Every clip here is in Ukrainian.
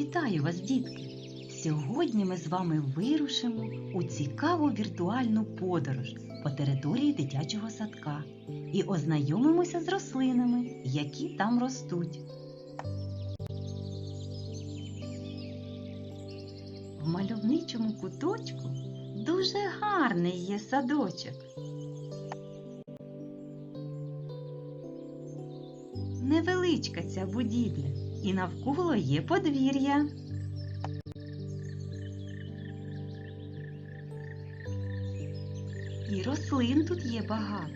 Вітаю вас, дітки! Сьогодні ми з вами вирушимо у цікаву віртуальну подорож по території дитячого садка і ознайомимося з рослинами, які там ростуть. В мальовничому куточку дуже гарний є садочок. Невеличка ця будівля, і навколо є подвір'я. І рослин тут є багато.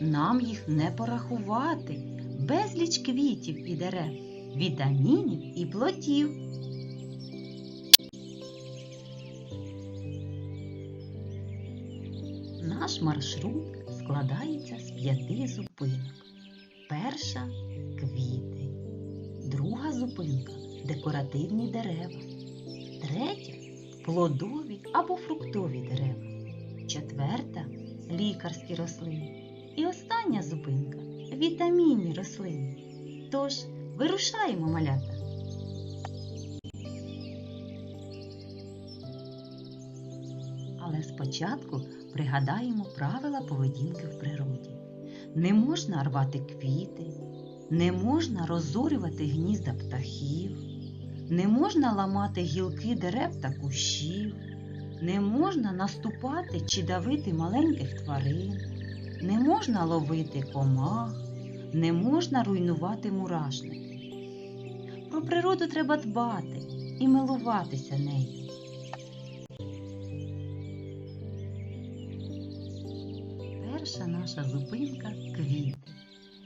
Нам їх не порахувати. Безліч квітів і дерев, вітамінів і плодів. Наш маршрут складається з п'яти зупинок. Перша квіти, друга зупинка декоративні дерева, третя плодові або фруктові дерева, четверта лікарські рослини. І остання зупинка вітамінні рослини. Тож вирушаємо малята. Але спочатку пригадаємо правила поведінки в природі. Не можна рвати квіти, не можна розорювати гнізда птахів, не можна ламати гілки дерев та кущів, не можна наступати чи давити маленьких тварин, не можна ловити комах, не можна руйнувати мурашник. Про природу треба дбати і милуватися нею. Перша наша зупинка квіти.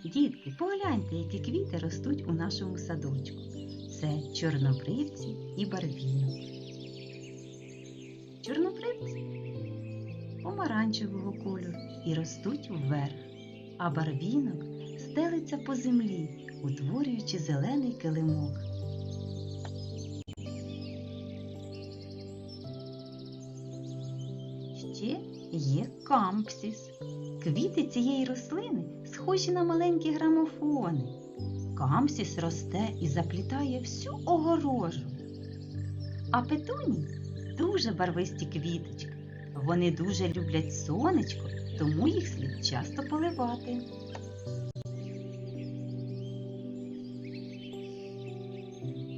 Дітки, погляньте, які квіти ростуть у нашому садочку. Це чорнобривці і барвінок. Чорнобривці помаранчевого кольору і ростуть вверх, а барвінок стелиться по землі, утворюючи зелений килимок. Кампсіс. Квіти цієї рослини схожі на маленькі грамофони. Камсіс росте і заплітає всю огорожу. А петуні дуже барвисті квіточки. Вони дуже люблять сонечко, тому їх слід часто поливати.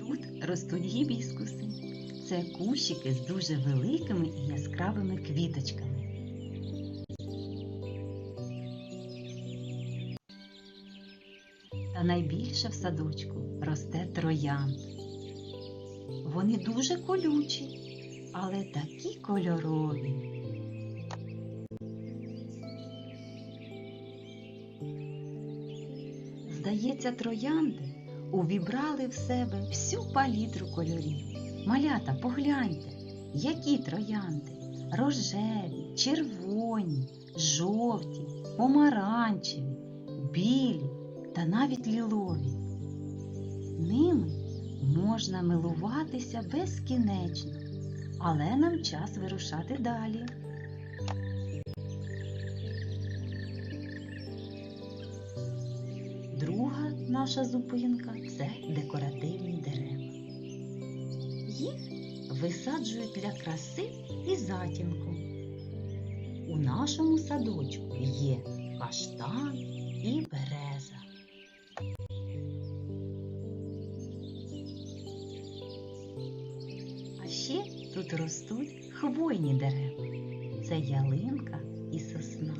Тут ростуть гібіскуси. Це кущики з дуже великими і яскравими квіточками. Найбільше в садочку росте троянд. Вони дуже колючі, але такі кольорові. Здається, троянди увібрали в себе всю палітру кольорів. Малята, погляньте, які троянди рожеві, червоні, жовті, помаранчеві, білі та навіть лілові. Ними можна милуватися безкінечно, але нам час вирушати далі. Друга наша зупинка це декоративні дерева. Їх висаджують для краси і затінку. У нашому садочку є каштан і береза. Ще тут ростуть хвойні дерева. Це ялинка і сосна.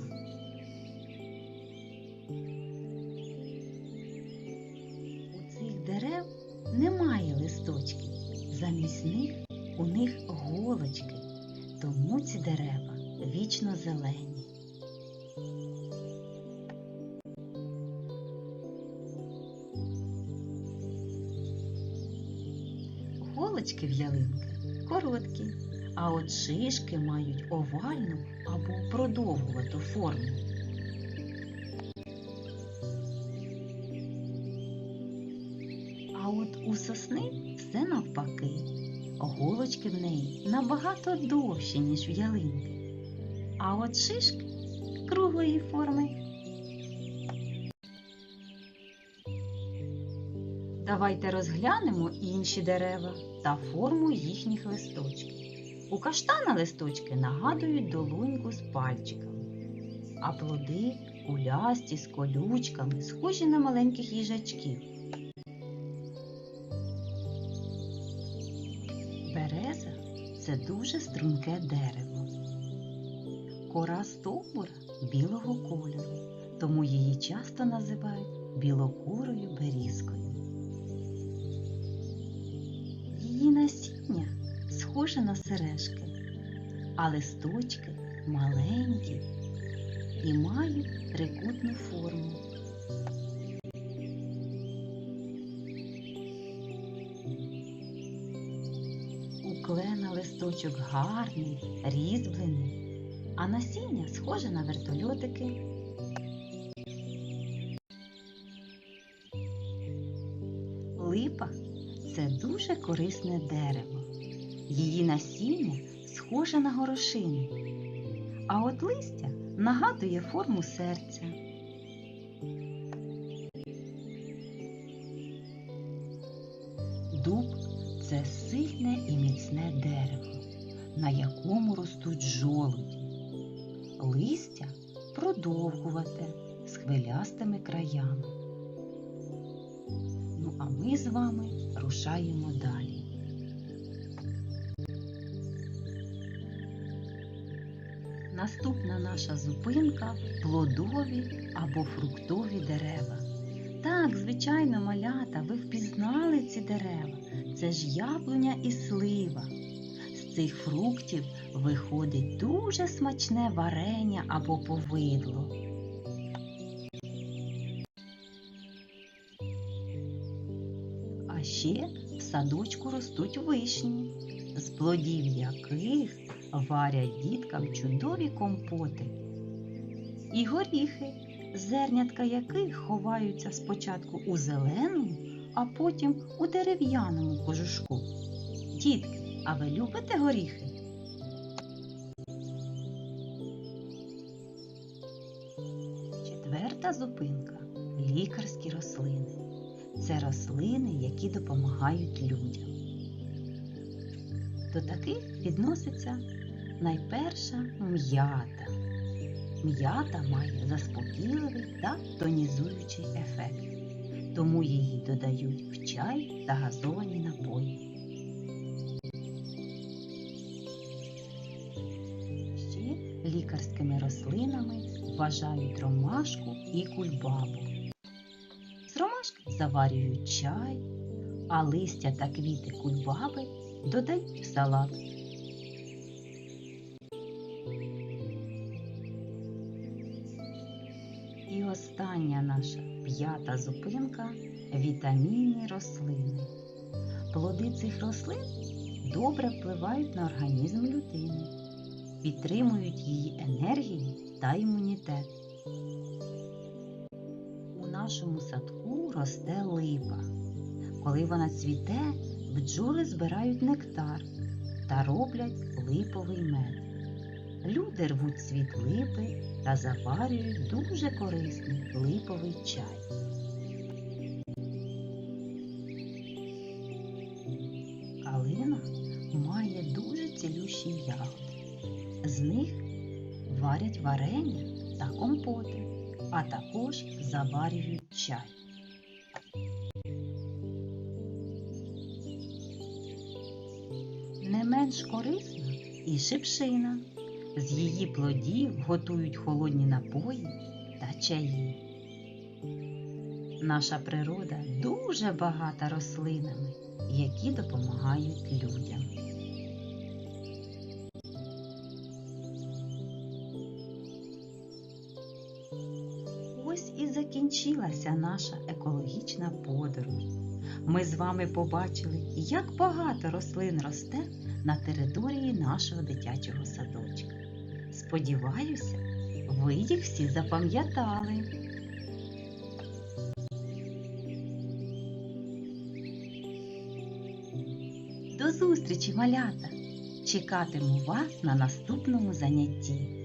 У цих дерев немає листочків, замість них у них голочки, тому ці дерева вічно зелені. Голочки в ялинки короткі, а от шишки мають овальну або продовгувату форму. А от у сосни все навпаки. Голочки в неї набагато довші, ніж в ялинки. А от шишки круглої форми. Давайте розглянемо інші дерева та форму їхніх листочків. У каштана листочки нагадують долоньку з пальчиками, а плоди кулясті з колючками, схожі на маленьких їжачків. Береза це дуже струнке дерево. Кора стовбура білого кольору, тому її часто називають білокурою берізкою. Схоже на сережки, а листочки маленькі і мають трикутну форму. У клена листочок гарний, різьблений, а насіння схоже на вертольотики. Липа це дуже корисне дерево. Її насіння схоже на горошину, а от листя нагадує форму серця. Дуб це сильне і міцне дерево, на якому ростуть жолуді. Листя продовгувате з хвилястими краями. Ну а ми з вами рушаємо далі. Наступна наша зупинка плодові або фруктові дерева. Так, звичайно, малята, ви впізнали ці дерева. Це ж яблуня і слива. З цих фруктів виходить дуже смачне варення або повидло. А ще в садочку ростуть вишні, з плодів яких варять діткам чудові компоти. І горіхи, зернятка яких ховаються спочатку у зеленому, а потім у дерев'яному кожушку. Дітки, а ви любите горіхи? Четверта зупинка лікарські рослини. Це рослини, які допомагають людям. До таких відноситься найперша м'ята. М'ята має заспокійливий та тонізуючий ефект, тому її додають в чай та газовані напої. Ще лікарськими рослинами вважають ромашку і кульбабу. З ромашки заварюють чай, а листя та квіти кульбаби додають в салат. Остання наша п'ята зупинка вітамінні рослини. Плоди цих рослин добре впливають на організм людини, підтримують її енергію та імунітет. У нашому садку росте липа. Коли вона цвіте, бджоли збирають нектар та роблять липовий мед. Люди рвуть цвіт липи та заварюють дуже корисний липовий чай. Калина має дуже цілющі ягоди. З них варять варення та компоти, а також заварюють чай. Не менш корисна і шипшина. З її плодів готують холодні напої та чаї. Наша природа дуже багата рослинами, які допомагають людям. Ось і закінчилася наша екологічна подорож. Ми з вами побачили, як багато рослин росте на території нашого дитячого садочка. Сподіваюся, ви їх всі запам'ятали. До зустрічі, малята! Чекатиму вас на наступному занятті.